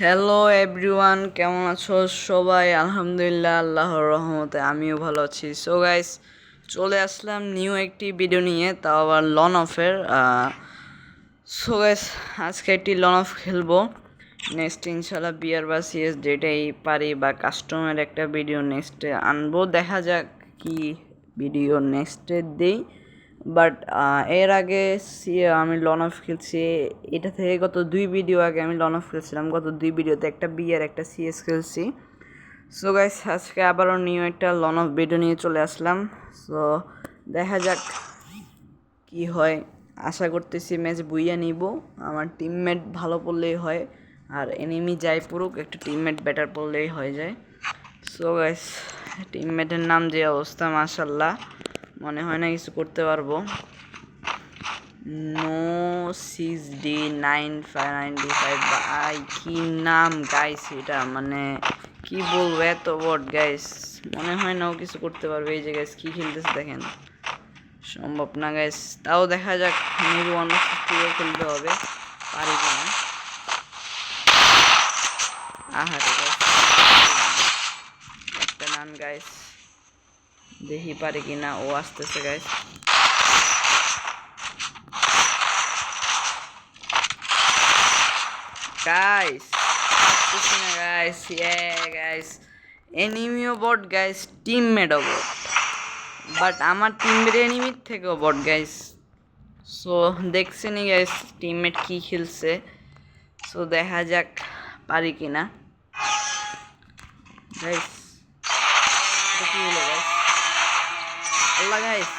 Hello everyone কেমন আছো সবাই? আলহামদুলিল্লাহ, আল্লাহর রহমতে আমিও ভালো আছি। সো গাইস চলে আসলাম নিউ একটি ভিডিও নিয়ে, তাও আবার লন অফের সো গাইস আজকে একটি লন অফ খেলব। নেক্সট ইনশাল্লাহ বিয়ার বা সিএস যেটাই পারি বা কাস্টমার একটা ভিডিও নেক্সটে আনব। দেখা যাক কি ভিডিও নেক্সটে দিই। বাট এর আগে আমি লন অফ খেলছি এটা থেকে গত দুই ভিডিও আগে আমি লন অফ খেলছিলাম গত দুই ভিডিওতে একটা বি আর একটা সিএস খেলছি। সো গাইস আজকে আবারও নিউ একটা লন অফ ভিডিও নিয়ে চলে আসলাম। সো দেখা যাক কি হয়। আশা করতেছি ম্যাচ বুইয়া নিব। আমার টিমমেট ভালো পড়লেই হয়। আর এনিমি যাই পড়ুক, একটু টিমমেট বেটার পড়লেই হয়ে যায়। সো গাইস টিমমেটের নাম যে অবস্থা মাশাল্লাহ মনে হয় না কিছু করতে পারব। No six D nine five ninety five I, কি নাম গাইস এটা? মানে কি বলব এত বট গাইস মনে হয় না ও কিছু করতে পারবে। এই যে গাইস কি খেলতেছে দেখেন। সম্ভব না গাইস তাও দেখা যাক মেবি ওয়ান খেলতে হবে। পারি না? আহারে গাইস একটা নান গাইস দেখি পারে কি না, ও আসতেছে গাইস গাইস না গাইস ইয়ে গাইস এনিমিও বট গাইস টিমমেটও বট বাট আমার টিমমেট এনিমির থেকেও বট গাইস সো দেখছেনি গাইস টিমমেট কি খেলছে. সো দেখা যাক পারি কি না। গাইস হলো guys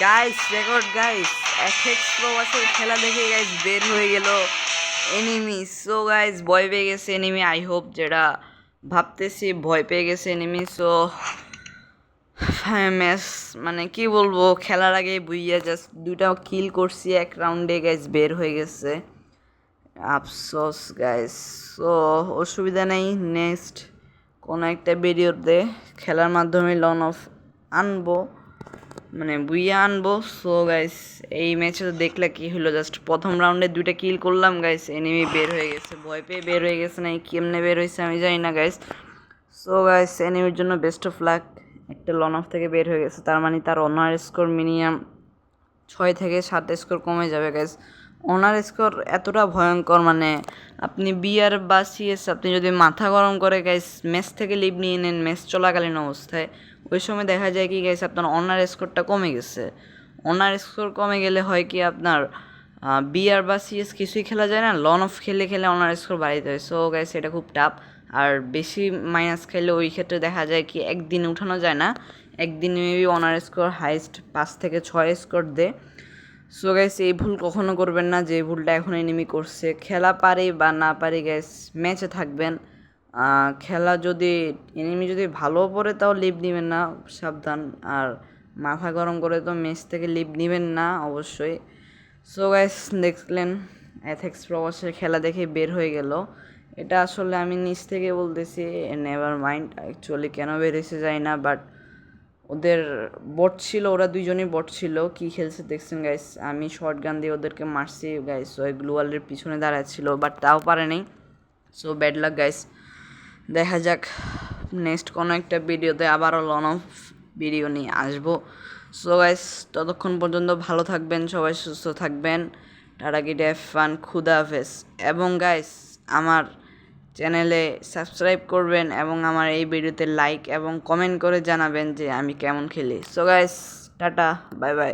guys record guys FX প্রবাসের খেলা দেখে গাইস বের হয়ে গেল এনিমি সো গাইস ভয় পেয়ে গেছে এনিমি আই হোপ যেটা ভাবতেছি ভয় পেয়ে গেছে এনিমি সো ম্যাচ মানে কি বলব, খেলার আগে বুইয়া জাস্ট দুটা কিল করছি এক রাউন্ডে গাইস বের হয়ে গেছে। আফসোস গাইস সো অসুবিধা নেই নেক্সট কোনো একটা ভিডিওতে খেলার মাধ্যমে লন অফ আনব। মানে বুইয়া আনব সো গাইস এই ম্যাচে তো দেখলে কি হলো? জাস্ট প্রথম রাউন্ডে দুইটা কিল করলাম গাইস এনিমি বের হয়ে গেছে, ভয় পেয়ে বের হয়ে গেছে না কেমনে বের হয়েছে আমি জানি না গাইস সো গাইস এনিমির জন্য বেস্ট অফ লাক একটা লন অফ থেকে বের হয়ে গেছে, তার মানে তার অনার স্কোর মিনিমাম ছয় থেকে সাত স্কোর কমে যাবে গাইস অনার স্কোর এতটা ভয়ঙ্কর মানে আপনি বিয়ার বা সিএস আপনি যদি মাথা গরম করে গাইস ম্যাচ থেকে লিভ নিয়ে নেন ম্যাচ চলাকালীন অবস্থায় ওই সময় দেখা যায় কি গাইস আপনার অনার স্কোরটা কমে গেছে। অনার স্কোর কমে গেলে হয় কি আপনার বিআর বা সিএস কিছুই খেলা যায় না। লন অফ খেলে খেলে অনার স্কোর বাড়িতে হয়। সো গাইস এটা খুব টাফ আর বেশি মাইনাস খেলে ওই ক্ষেত্রে দেখা যায় কি একদিন উঠানো যায় না। একদিন মেবি অনার স্কোর হাইস্ট পাঁচ থেকে ছয় স্কোর দেয়। সো গাইস এই ভুল কখনো করবেন না। যে ভুলটা এখন এনিমি করছে, খেলা পারে বা না পারে গাইস ম্যাচে থাকবেন। খেলা যদি এনিমি যদি ভালো পড়ে তাও লিভ নেবেন না, সাবধান। আর মাথা গরম করে তো ম্যাচ থেকে লিভ নেবেন না, অবশ্যই। সো গাইস দেখলেন অ্যাথেক্স প্রবাসের খেলা দেখে বের হয়ে গেল। এটা আসলে আমি নিচ থেকে বলতেছি নেভার মাইন্ড অ্যাকচুয়ালি কেন বের হয়েছে যায় না বাট ওদের বট ছিল, ওরা দুইজনই বট ছিল। কি খেলছে দেখছেন গাইস আমি শর্ট গান দিয়ে ওদেরকে মারছি। গাইস ওই গ্লুয়ালের পিছনে দাঁড়ায় ছিল বাট তাও পারে নাই। সো ব্যাড লাক গাইস দেখা যাক নেক্সট কোনো একটা ভিডিওতে আবারও লন অফ ভিডিও নিয়ে আসব। সো গাইস ততক্ষণ পর্যন্ত ভালো থাকবেন, সবাই সুস্থ থাকবেন। টাটা ডেফ ফান খুদা হাফেজ। এবং গাইস আমার চ্যানেলে সাবস্ক্রাইব করবেন এবং আমার এই ভিডিওতে লাইক এবং কমেন্ট করে জানাবেন যে আমি কেমন খেলি। So guys tata bye by